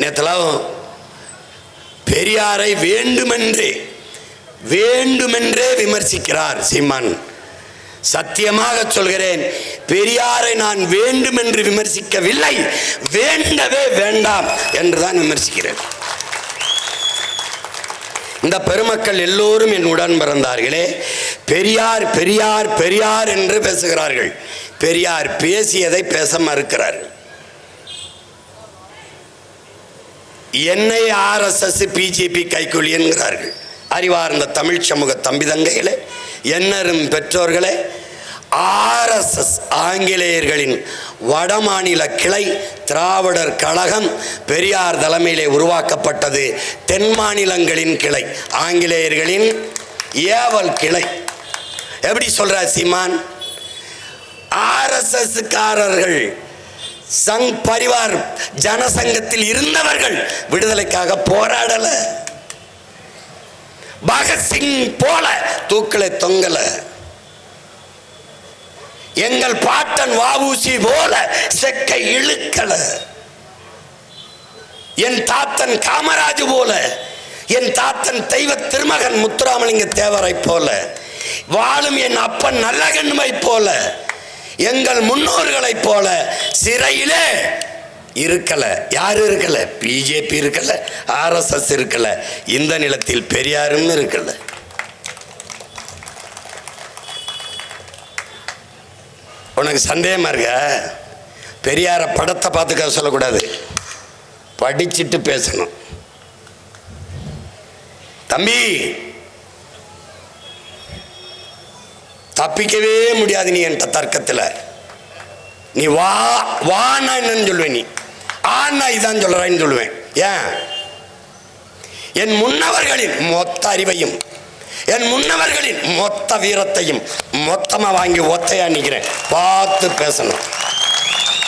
நேத்தெல்லாம் பெரியாரை வேண்டுமென்றே வேண்டுமென்றே விமர்சிக்கிறார் சீமான். சத்தியமாக சொல்கிறேன் பெரியாரை நான் வேண்டுமென்று விமர்சிக்கவில்லை வேண்டவே வேண்டாம் என்றுதான் விமர்சிக்கிறேன். இந்த பெருமக்கள் எல்லோரும் என் உடன் பிறந்தார்களே பெரியார் பெரியார் பெரியார் என்று பேசுகிறார்கள். பெரியார் பேசியதை பேச மறுக்கிறார்கள். என்னை ஆர்எஸ்எஸ் பிஜேபி கைக்கூலி என்கிறார்கள் அறிவார்ந்த தமிழ் சமூக தம்பிதங்கைகளே என்னரும் பெற்றோர்களே ஆர்எஸ்எஸ் ஆங்கிலேயர்களின் வடமாநில கிளை திராவிடர் கழகம் பெரியார் தலைமையிலே உருவாக்கப்பட்டது தென் மாநிலங்களின் கிளை ஆங்கிலேயர்களின் ஏவல் கிளை. எப்படி சொல்ற சீமான்? ஆர்எஸ்எஸ்காரர்கள் காரர்கள் சங் பரிவார் ஜனசங்கத்தில் இருந்தவர்கள் விடுதலைக்காக போராடல. பகத்சிங் போல தூக்கலை தொங்கல. எங்கள் பாட்டன் வாவூசி போல செக்கை இழுக்கல. என் தாத்தன் காமராஜ் போல என் தாத்தன் தெய்வ திருமகன் முத்துராமலிங்க தேவரை போல வாழும் என் அப்பன் நல்லகண்மை போல எங்கள் முன்னோர்களைப் போல சிறையிலே இருக்கல. யார் இருக்கல? பிஜேபி இருக்கல ஆர்எஸ்எஸ் இருக்கல இந்த நிலத்தில் பெரியாரும் இருக்கல. உனக்கு சந்தேகமா இருக்க? பெரியார படத்தை பார்த்துக்க சொல்லக்கூடாது. படிச்சுட்டு பேசணும். தம்பி தப்பிக்கவே முடியாது நீ என்கிட்ட தர்க்கத்தில். நீ வா வானா என்னன்னு சொல்லுவேன் நீ. ஆனா இதான் சொல்கிறான்னு சொல்லுவேன். ஏன்? என் முன்னவர்களின் மொத்த அறிவையும் என் முன்னவர்களின் மொத்த வீரத்தையும் மொத்தமாக வாங்கி ஒத்தையா நிற்கிறேன் பார்த்து பேசணும்.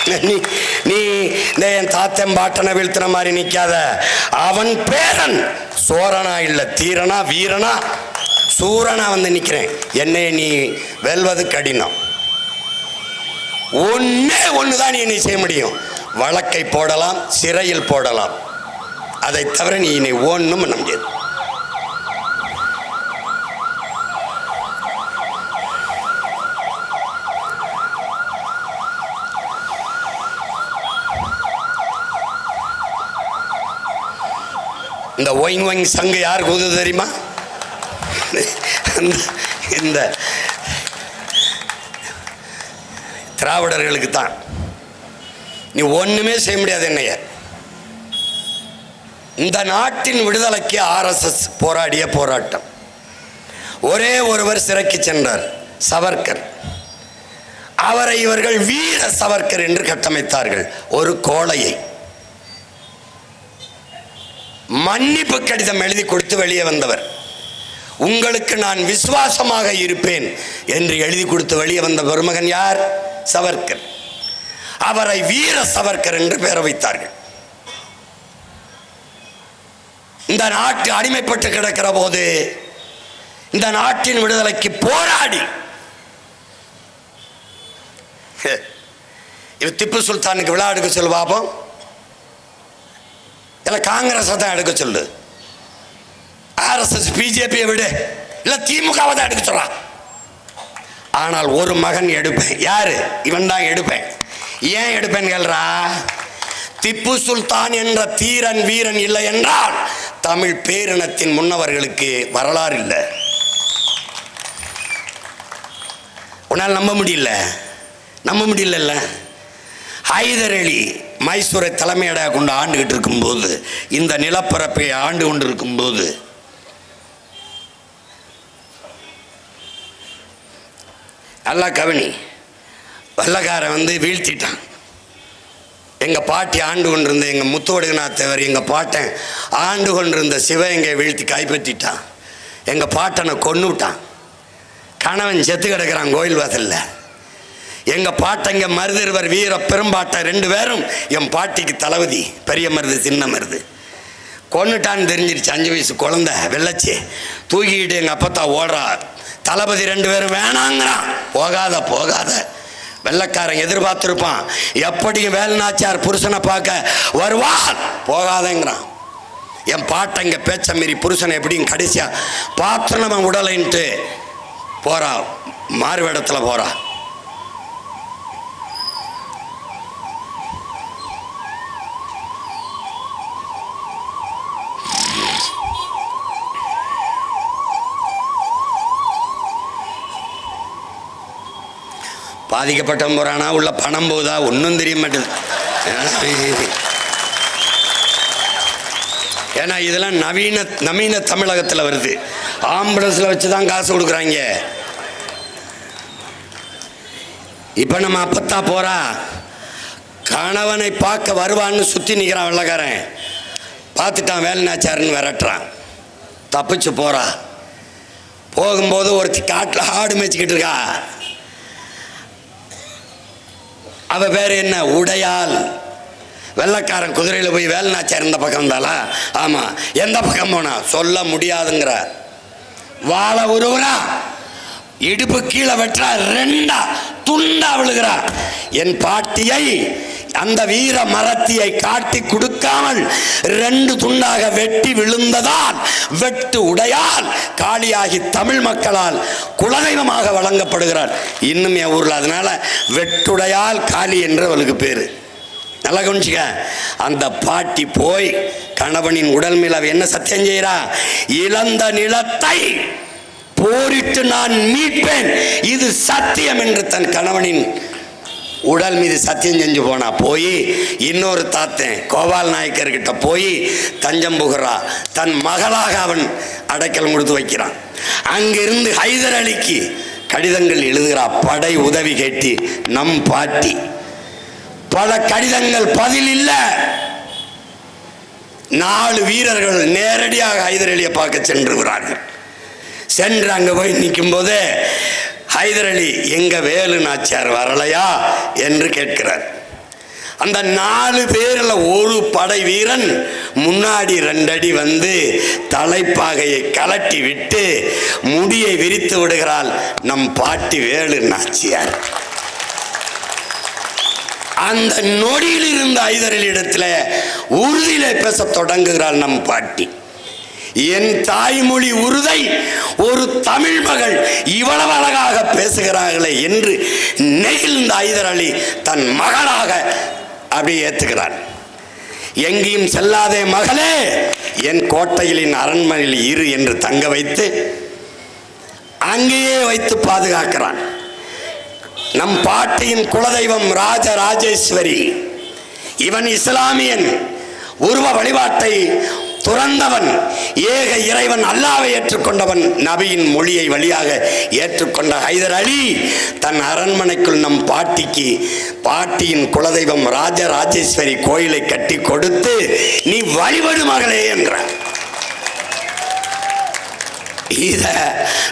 நீ நீ இந்த என் தாத்தன் பாட்டனை வீழ்த்தின மாதிரி நிற்காத அவன் பேரன் சோரனா இல்லை தீரனா வீரனா சூரனா வந்து நிற்கிறேன் என்னை நீ வெல்வது கடினம். ஒன்று ஒண்ணுதான் நீ நீ செய்ய முடியும். வழக்கை போடலாம் சிறையில் போடலாம். அதை தவிர நீ இனி ஒன்றும் பண்ண முடியாது. இந்த ஒயின் ஒயிங் சங்கு யாருக்கு உதவு தெரியுமா? இந்த- இந்த திராவிடர்களுக்கு தான். நீ ஒன்றுமே செய்ய முடியாது என்னைய. இந்த நாட்டின் விடுதலைக்கு ஆர்எஸ்எஸ் போராடிய போராட்டம். ஒரே ஒருவர் சிறைக்கு சென்றார் சவர்கர் அவரை இவர்கள் வீர சவர்கர் என்று கட்டமைத்தார்கள் ஒரு கோழையை. மன்னிப்பு கடிதம் எழுதி கொடுத்து வெளியே வந்தவர். உங்களுக்கு நான் விசுவாசமாக இருப்பேன் என்று எழுதி கொடுத்து வெளியே வந்த பெருமகன் யார்? சவர்கர் அவரை வீர சவர்கர் என்று பெயர் வைத்தார்கள். இந்த நாட்டு அடிமைப்பட்டு கிடக்கிற போது இந்த நாட்டின் விடுதலைக்கு போராடி. இவ இது திப்பு சுல்தானுக்கு விழா எடுக்க சொல்லு பாப்போம். இல்லை காங்கிரஸை தான் எடுக்க சொல்லு. ஆர்எஸ்எஸ் பிஜேபியை விடு. இல்லை திமுகவை தான் எடுக்க சொல்றான் ஆனால் ஒரு மகன் எடுப்பேன். யாரு? இவன் தான் எடுப்பேன். ஏன் எடுப்பேன் கேள்றா? திப்பு சுல்தான் என்ற தீரன் வீரன் இல்லை என்றால் தமிழ் பேரினத்தின் முன்னவர்களுக்கு வரலாறு இல்லை. உன்னால் நம்ப முடியல. நம்ப முடியலல்ல. ஹைதர் அலி மைசூரை தலைமையிடாக கொண்டு ஆண்டுகிட்டு இருக்கும்போது இந்த நிலப்பரப்பை ஆண்டு கொண்டு இருக்கும்போது நல்லா கவனி. வெள்ளக்காரன் வந்து வீழ்த்திட்டான். எங்கள் பாட்டி ஆண்டு கொண்டிருந்த எங்கள் முத்துவடுகநாத்தவர் எங்கள் பாட்டன் ஆண்டு கொண்டிருந்த சிவகங்கை வீழ்த்தி கைப்பற்றிட்டான். எங்கள் பாட்டனை கொன்னுவிட்டான் கணவன் செத்து கிடக்கிறான் கோயில் வாசலில். எங்கள் பாட்டங்க மருதிருவர் வீர பெரும்பாட்டை ரெண்டு பேரும் என் பாட்டிக்கு தளபதி பெரிய மருது சின்ன மருது. கொன்னுட்டான்னு தெரிஞ்சிருச்சு அஞ்சு வயசு குழந்த வெள்ளச்சி. தூக்கிக்கிட்டு எங்கள் அப்பத்தா ஓடுறா. தளபதி ரெண்டு பேரும் வேணாங்கிறான். போகாத போகாத. வெள்ளக்காரன் எதிர்பார்த்துருப்பான். எப்படியும் வேலுநாச்சியார் புருஷனை பார்க்க வருவான். போகாதேங்கிறான். என் பாட்டை இங்கே பேச்ச மீறி புருஷனை எப்படியும் கடைசியா பாத்திரம் நம்ம உடலைன்ட்டு போகிறா மாறுவேடத்தில் போகிறான் பாதிக்கப்பட்டவன் போகிறானா உள்ள பணம் போதா ஒன்றும் தெரிய மாட்டேது ஏன்னா இதெல்லாம் நவீன நவீன தமிழகத்தில் வருது. ஆம்புலன்ஸில் வச்சு தான் காசு கொடுக்குறாங்க. இப்போ நம்ம அப்பத்தா போகிறா கணவனை பார்க்க வருவான்னு சுற்றி நிற்கிறான் வெள்ளக்காரன். பார்த்துட்டான் வேலைநாச்சாருன்னு விரட்டுறான். தப்பிச்சு போகிறா போகும்போது ஒருத்தி காட்டில் ஆடு மேய்ச்சிக்கிட்டு இருக்கா. அவள் பேர் என்ன? உடையால் வெள்ளக்காரன் குதிரையில் போய் வேலைநாச்சார் இந்த பக்கம் இருந்தாளா ஆமாம் எந்த பக்கம் போனா? சொல்ல முடியாதுங்கிற வாழை உருவுறா. இடுப்பு கீழே வெட்டுறா. ரெண்டா. துண்டா விழுகிறா. என் பாட்டியை அந்த வீர மரத்தியை காட்டி கொடுக்காமல் ரெண்டு துண்டாக வெட்டி விழுந்ததால் வெட்டு உடையால் காளியாகி தமிழ் மக்களால் குலதெய்வமாக வழங்கப்படுகிறார். இன்னும் என் ஊரில் அதனால வெட்டுடையால் காளி என்று அவளுக்கு பேர். நல்லா கவனிச்சுக்க. அந்த பாட்டி போய் கணவனின் உடல் மேல் அவ என்ன சத்தியம் செய்கிறா இழந்த நிலத்தை போரிட்டு நான் மீட்பேன். இது சத்தியம் என்று தன் கணவனின் உடல் மீது சத்தியம் செஞ்சு போனா போய் இன்னொரு தாத்தன் கோபால் நாயக்கர்கிட்ட போய் தஞ்சம் புகிறா. தன் மகளாக அவன் அடைக்கலம் கொடுத்து வைக்கிறான். அங்கிருந்து ஹைதர் அலிக்கு கடிதங்கள் எழுதுகிறா. படை உதவி கேட்டு நம் பாட்டி. பல கடிதங்கள் பதில் இல்லை. நாலு வீரர்கள் நேரடியாக ஹைதர் அலியை பார்க்க சென்றுகிறார்கள். சென்று அங்கே போய் நிற்கும் போதே ஹைதர் அலி எங்க வேலு நாச்சியார் வரலையா என்று கேட்கிறார். அந்த நாலு பேரில் ஒரு படை வீரன் முன்னாடி ரெண்டடி வந்து தலைப்பாகையை கலட்டி விட்டு முடியை விரித்து விடுகிறாள். நம் பாட்டி வேலு நாச்சியார். அந்த நொடியில் இருந்த ஐதரலிடத்துல உறுதியில பேச தொடங்குகிறாள் நம் பாட்டி. என் தாய்மொழி உருதை ஒரு தமிழ் மகள் இவ்வளவு அழகாக பேசுகிறார்களே என்று நெகிழ்ந்த ஐதர் அலி தன் மகளாக அப்படி ஏற்றுகிறான் எங்கேயும் செல்லாதே மகளே என் கோட்டையிலின் அரண்மனையில் இரு என்று தங்க வைத்து அங்கேயே வைத்து பாதுகாக்கிறான். நம் பாட்டியின் குலதெய்வம் ராஜ ராஜேஸ்வரி இவன் இஸ்லாமியன். உருவ வழிபாட்டை துறந்தவன் ஏக இறைவன் அல்லாவை ஏற்றுக்கொண்டவன் நபியின் மொழியை வழியாக ஏற்றுக்கொண்ட ஹைதர் அலி தன் அரண்மனைக்குள் நம் பாட்டிக்கு பாட்டியின் குலதெய்வம் ராஜராஜேஸ்வரி கோயிலை கட்டி கொடுத்து நீ வழிபடு மகளே என்றார். இத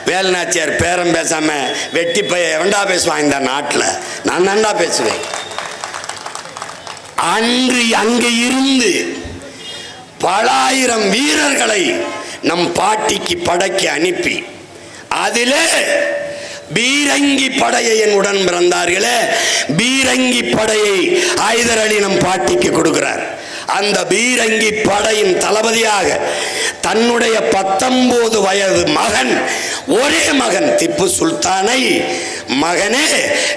வேலுநாச்சியார் பேரம் பேசாம வெட்டி போய் எவன்டா பேசுவான் இந்த நாட்டில்? நான் தான்டா பேசுவேன். அன்று அங்கே இருந்து பலாயிரம் வீரர்களை நம் பாட்டிக்கு படைக்கு அனுப்பி. அதிலே பீரங்கி படையை என் உடன் பிறந்தார்களே பீரங்கி படையை ஐதர் அலி நம் பாட்டிக்கு கொடுக்கிறார். அந்த பீரங்கி படையின் தளபதியாக தன்னுடைய பத்தொன்பது வயது மகன் ஒரே மகன் திப்பு சுல்தானை மகனே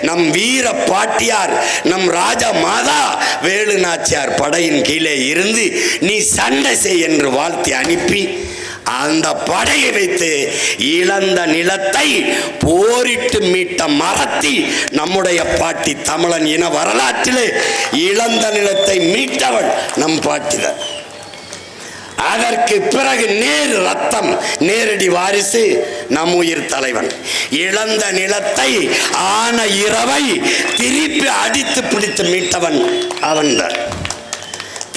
நம் வீர பாட்டியார் நம் ராஜா மாதா வேலு நாச்சியார் படையின் கீழே இருந்து நீ சண்டை செய் என்று வாழ்த்தி அனுப்பி அந்த படையை வைத்து இழந்த நிலத்தை போரிட்டு மீட்ட மரத்தி நம்முடைய பாட்டி தமிழன் இன வரலாற்றிலே இழந்த நிலத்தை மீட்டவள் நம் பாட்டிதான். அதற்கு பிறகு நேர் ரத்தம் நேரடி வாரிசு நம் உயிர் தலைவன். இழந்த நிலத்தை ஆன இரவை திருப்பி அடித்து பிடித்து மீட்டவன் அவன்தான்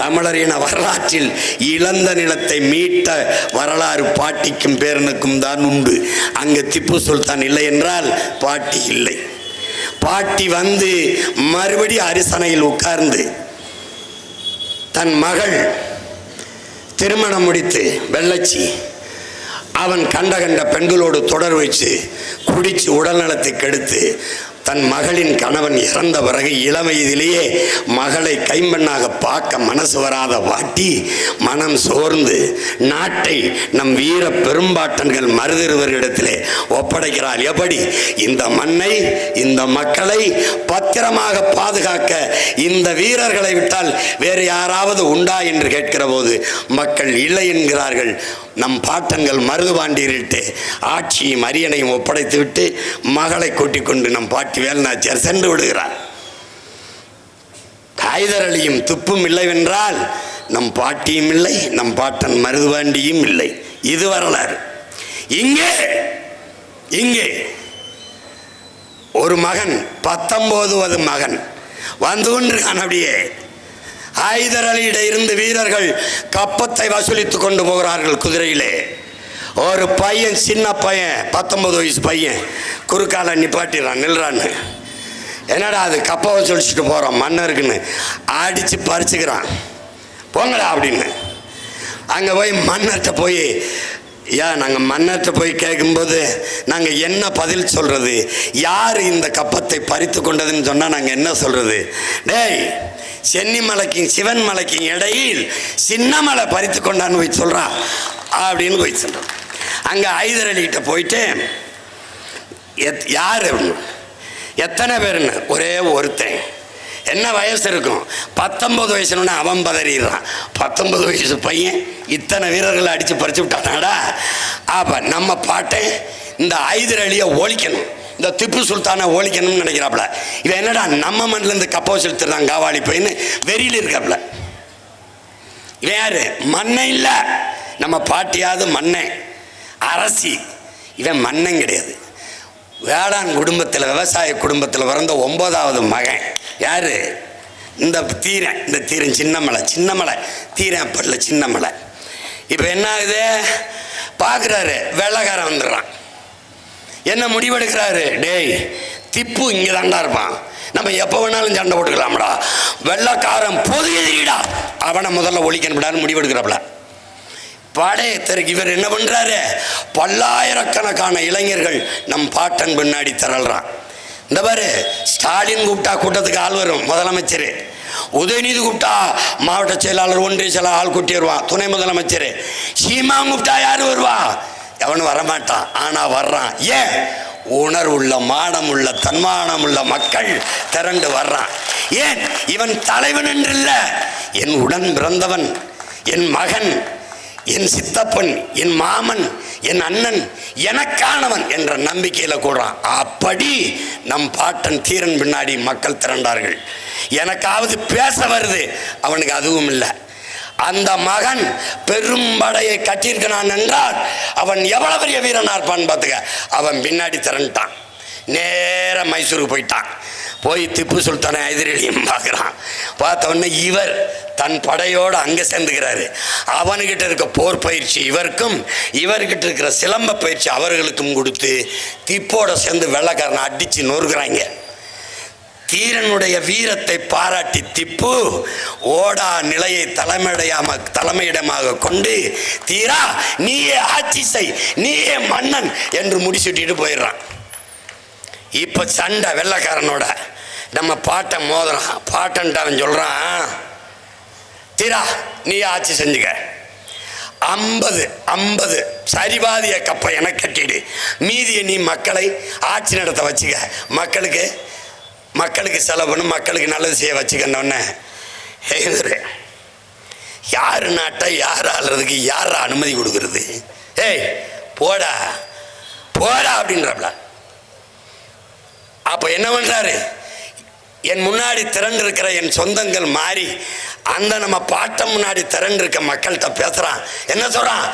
தமிழரின வரலாற்றில் இழந்த நிலத்தை மீட்ட வரலாறு பாட்டிக்கும் பேரனுக்கும் தான் உண்டு. அங்கு திப்பு சுல்தான் இல்லை என்றால் பாட்டி இல்லை. பாட்டி வந்து மறுபடி அரிசனையில் உட்கார்ந்து தன் மகள் திருமணம் முடித்து வெள்ளச்சி அவன் கண்ட கண்ட பெண்களோடு தொடர் வச்சு குடித்து உடல்நலத்தை கெடுத்து தன் மகளின் கணவன் இறந்த பிறகு இள வயதிலேயே மகளை கைம்பெண்ணாக பார்க்க மனசு வராத வாட்டி மனம் சோர்ந்து நாட்டை நம் வீர பெரும்பாட்டன்கள் மருதிருவரிடத்திலே ஒப்படைக்கிறாள். எப்படி? இந்த மண்ணை இந்த மக்களை பத்திரமாக பாதுகாக்க இந்த வீரர்களை விட்டால் வேறு யாராவது உண்டா என்று கேட்கிற போது மக்கள் இல்லை என்கிறார்கள். நம் பாட்டங்கள் மருதுபாண்டியரிட்டு ஆட்சியும் அரியணையும் ஒப்படைத்து விட்டு மகளை கூட்டிக் கொண்டு நம் பாட்டி வேலுநாச்சியார் சென்று விடுகிறார். காய்தரளியும் துப்பும் இல்லைவென்றால் நம் பாட்டியும் இல்லை நம் பாட்டன் மருதுபாண்டியும் இல்லை. இது வரலாறு. இங்கே இங்கே ஒரு மகன் பத்தொம்போதுவது மகன். வந்து கொண்டிருக்கான் அப்படியே. ஹைதர் அலியிட இருந்து வீரர்கள் கப்பத்தை வசூலித்து கொண்டு போகிறார்கள் குதிரையிலே. ஒரு பையன் சின்ன பையன் பத்தொன்பது வயசு பையன். குறுக்கால நிப்பாட்டிடுறான் நில்றான்னு என்னடா அது கப்ப வசூலிச்சுட்டு போகிறோம் மன்னருக்குன்னு அடித்து பறிச்சுக்கிறான். போங்கடா அப்படின்னு. அங்கே போய் மன்னர்கிட்ட போய் ஏன் நாங்கள் மன்னர்கிட்ட போய் கேட்கும்போது நாங்கள் என்ன பதில் சொல்கிறது யார் இந்த கப்பத்தை பறித்து கொண்டதுன்னு சொன்னால் நாங்கள் என்ன சொல்கிறது டேய் சென்னிமலைக்கும் சிவன் மலைக்கும் இடையில் சின்னமலை பறித்து கொண்டான்னு போய் சொல்கிறான் அப்படின்னு போய் சொல்கிறான் அங்கே ஐதரளிகிட்ட போயிட்டு எத் யார்? எத்தனை பேருன்னு? ஒரே ஒருத்தன். என்ன வயசு இருக்கும்? பத்தொன்பது வயசுன்னு அவன் பதறிடுறான். பத்தொன்பது வயசு பையன் இத்தனை வீரர்களை அடித்து பறிச்சு விட்டானாடா. அப்போ நம்ம பாட்டை இந்த ஐதர் அலியை ஒழிக்கணும். இந்த திப்பு சுல்தானை ஓழிக்கணும்னு நினைக்கிறாப்புல. இவன் என்னடா நம்ம மண்ணிலேருந்து கப்போ செலுத்துறான் காவாளி பையன்னு வெறியில் இருக்காப்புல. இவன் யாரு? மண்ணை இல்லை. நம்ம பாட்டியாவது மண்ணை. அரசி. இவன் மண்ணன் கிடையாது. வேளாண் குடும்பத்தில் விவசாய குடும்பத்தில் பிறந்த ஒன்பதாவது மகன். யார்? இந்த தீரன் இந்த தீரன் சின்னமலை சின்னமலை. தீரன் அப்படல சின்னமலை. இப்போ என்ன ஆகுது பார்க்குறாரு வெள்ளக்காரன் வந்துடுறான். என்ன முடிவெடுக்கிறாரு? டேய் திப்பு இங்கே தாண்டா இருப்பான். நம்ம எப்போ வேணாலும் சண்டை போட்டுக்கலாம்டா. வெள்ளக்காரன் பொது எதிரிடா. அவனை முதல்ல ஒழிக்கணும்டான்னு முடிவெடுக்கிறாப்புல. பாளையத்தருக்கு இவர் என்ன பண்ணுறாரு பல்லாயிரக்கணக்கான இளைஞர்கள் நம் பாட்டன் பின்னாடி திரள்றான். இந்த பாரு ஸ்டாலின் கூப்பிட்டா கூட்டத்துக்கு ஆள் வரும் முதலமைச்சர். உதயநிதி கூப்பிட்டா மாவட்ட செயலாளர் ஒன்றிய செயலாளர் ஆள் கூட்டி வருவான் துணை முதலமைச்சர். சீமா கூப்பிட்டா யார் வருவா? எவனும் வரமாட்டான். ஆனால் வர்றான். ஏன்? உணர்வுள்ள மானமுள்ள தன்மானமுள்ள மக்கள் திரண்டு வர்றான். ஏன்? இவன் தலைவன் என்றில்ல. என் உடன் பிறந்தவன் என் மகன் என் சித்தப்பன் என் மாமன் என் அண்ணன் எனக்கானவன் என்ற நம்பிக்கையில் கூடுறான் அப்படி நம் பாட்டன் தீரன் பின்னாடி மக்கள் திரண்டார்கள். எனக்காவது பேச வருது. அவனுக்கு அதுவும் இல்லை. அந்த மகன் பெரும் படையை கட்டியிருக்கிறான் என்றால் அவன் எவ்வளவு பெரிய வீரனா இருப்பான்னு பார்த்துக்க. அவன் பின்னாடி திரண்டான். நேர மைசூருக்கு போயிட்டான். போய் திப்பு சுல்தானை எதிரிலையும் பார்க்குறான். பார்த்த உடனே இவர் தன் படையோடு அங்கே சேர்ந்துக்கிறாரு. அவனுக்கிட்ட இருக்க போர் பயிற்சி இவருக்கும் இவர்கிட்ட இருக்கிற சிலம்ப பயிற்சி அவர்களுக்கும் கொடுத்து திப்போட சேர்ந்து வெள்ளக்காரனை அடித்து நொறுக்கிறாங்க. தீரனுடைய வீரத்தை பாராட்டி திப்பு ஓடா நிலையை தலைமையிடமாக தலைமையிடமாக கொண்டு தீரா நீயே ஆட்சி செய் நீயே மன்னன் என்று முடிச்சுட்டிட்டு போயிடுறான். இப்போ சண்டை வெள்ளைக்காரனோட நம்ம பாட்டை மோதுறான். பாட்டன்ட்டு அவன் சொல்கிறான் தீரா நீ ஆட்சி செஞ்சுக்க. ஐம்பது ஐம்பது சரிபாதிய கப்பை எனக்கு கட்டிடு. மீதியை நீ மக்களை ஆட்சி நடத்த வச்சுக்க. மக்களுக்கு மக்களுக்கு செலவு பண்ணு மக்களுக்கு நல்லது செய்ய வச்சுக்கன்னொன்னே எழுதுரு யார் நாட்டை யார் ஆள்றதுக்கு யார் அனுமதி கொடுக்கறது? ஏய் போடா போடா அப்படின்றப்பல அப்போ என்ன பண்ணுறாரு என் முன்னாடி திரண்டிருக்கிற என் சொந்தங்கள் மாறி அந்த நம்ம பாட்டம் முன்னாடி திரண்டிருக்க மக்கள்கிட்ட பேசுகிறான் என்ன சொல்கிறான்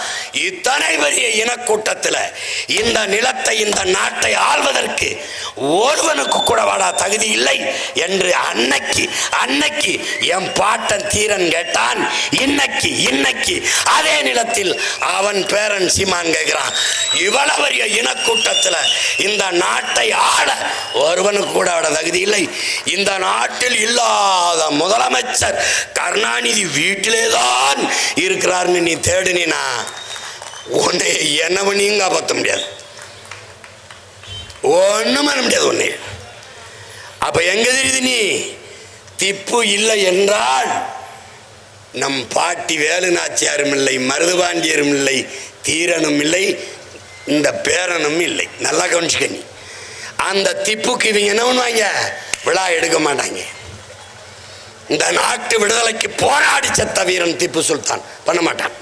இத்தனை பெரிய இனக்கூட்டத்தில் இந்த நிலத்தை இந்த நாட்டை ஆள்வதற்கு ஒருவனுக்கு கூட வாடா தகுதி இல்லை என்று அன்னைக்கு அன்னைக்கு என் பாட்டன் தீரன் கேட்டான். இன்னைக்கு இன்னைக்கு அதே நிலத்தில் அவன் பேரன் சீமான் கேட்கிறான் இவ்வளவு பெரிய இனக்கூட்டத்தில் இந்த நாட்டை ஆள ஒருவனுக்கு கூட வாட தகுதி இல்லை. இந்த நாட்டில் இல்லாத முதலமைச்சர் கருணாநிதி வீட்டிலே தான் இருக்கிறார்னு நீ தேடினா உன்னை என்ன பண்ணியும் காப்பாற்ற முடியாது. ஒன்றும் பண்ண முடியாது உன்னை. அப்போ எங்க தெரியுது நீ? திப்பு இல்லை என்றால் நம் பாட்டி வேலுநாச்சியாரும் இல்லை மருதுபாண்டியரும் இல்லை தீரனும் இல்லை இந்த பேரனும் இல்லை. நல்லா கவனிச்சுக்க நீ. அந்த திப்புக்கு இவங்க என்ன பண்ணுவாங்க? விழா எடுக்க மாட்டாங்க. இந்த நாட்டு விடுதலைக்கு போராடி செத்த வீரன் திப்பு சுல்தான். பண்ண மாட்டான்.